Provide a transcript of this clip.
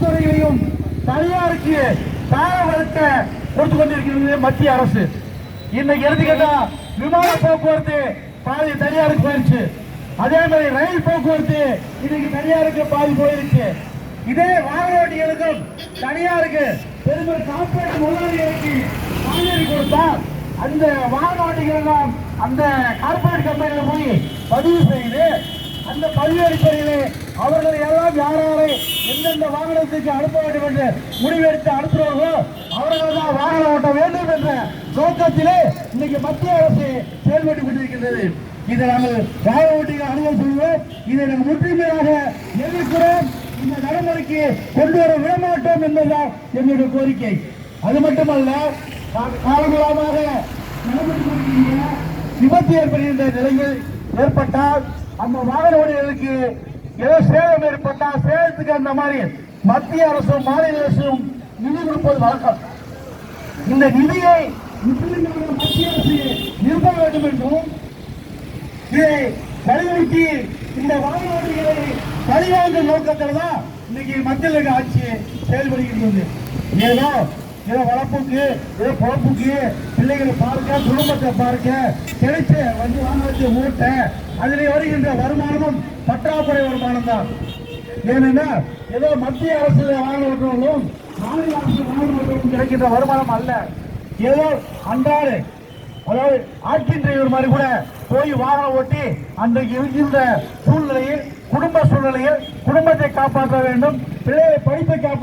கல்வித்துறைகளையும் தனியாருக்கு தார வளர்க்க கொடுத்து கொண்டிருக்கிறது மத்திய அரசு. இன்னைக்கு எடுத்துக்கிட்டா விமான போக்குவரத்து பாதி தனியாருக்கு போயிருச்சு. அதே மாதிரி ரயில் போக்குவரத்து இன்னைக்கு தனியாருக்கு பாதி போயிருச்சு. இதே வாகனோட்டிகளுக்கும் தனியாருக்கு பெருமை காப்பீட்டு முதலாளிகளுக்கு மாதிரி கொடுத்தா அந்த வாகனோட்டிகள் எல்லாம் அந்த கார்பரேட் கம்பெனியில் போய் பதிவு செய்து அந்த பல்வேறு அடிப்படையிலே அவர்களை எல்லாம் யாராரை எந்தெந்த வாகனத்துக்கு அனுப்ப வேண்டும் என்று முடிவெடுத்து அனுப்புகிறார்களோ அவர்கள் தான் வாகனம் ஓட்ட வேண்டும் என்ற நோக்கத்திலே இன்னைக்கு மத்திய அரசு செயல்பட்டுக் கொண்டிருக்கின்றது. இதை நாங்கள் வாகன ஓட்டிகள் அனுபவம் செய்வோம் இதை நாங்கள் முற்றுமையாக எதிர்க்கிறோம். இந்த நடைமுறைக்கு கொண்டு வர விடமாட்டோம் என்பதுதான் என்னுடைய கோரிக்கை. அது மட்டுமல்ல கா- காலகாலமாக நடைபெற்றுக் விபத்து ஏற்படுகின்ற நிலையில் ஏற்பட்டால் அந்த வாகன ஏதோ சேதம் ஏற்பட்டால் சேதத்துக்கு அந்த மாதிரி மத்திய அரசும் மாநில அரசும் நிதி கொடுப்பது வழக்கம். இந்த நிதியை மத்திய அரசு நிறுத்த வேண்டும் என்றும் இதை வலியுறுத்தி இந்த வாகனங்களை பழிவாங்கும் நோக்கத்தில் தான் இன்னைக்கு மத்தியில் ஆட்சி செயல்படுகின்றது ஏதோ ஏதோ வளர்ப்புக்கு ஏதோ பொழப்புக்கு பிள்ளைகளை பார்க்க குடும்பத்தை பார்க்க கிடைச்ச வந்து வாகனத்தை ஓட்ட அதில் வருகின்ற வருமானமும் பற்றாக்குறை வருமானம் தான் ஏனென்னா ஏதோ மத்திய அரசு வாகன மாநில அரசு வாகன கிடைக்கின்ற வருமானம் அல்ல. ஏதோ அன்றாடு அதாவது ஆட்சியின் டிரைவர் மாதிரி கூட போய் வாகனம் ஓட்டி அன்றைக்கு இருக்கின்ற சூழ்நிலையில் குடும்ப சூழ்நிலையில் குடும்பத்தை காப்பாற்ற வேண்டும் பிள்ளைகளை படிப்பை காப்பாற்ற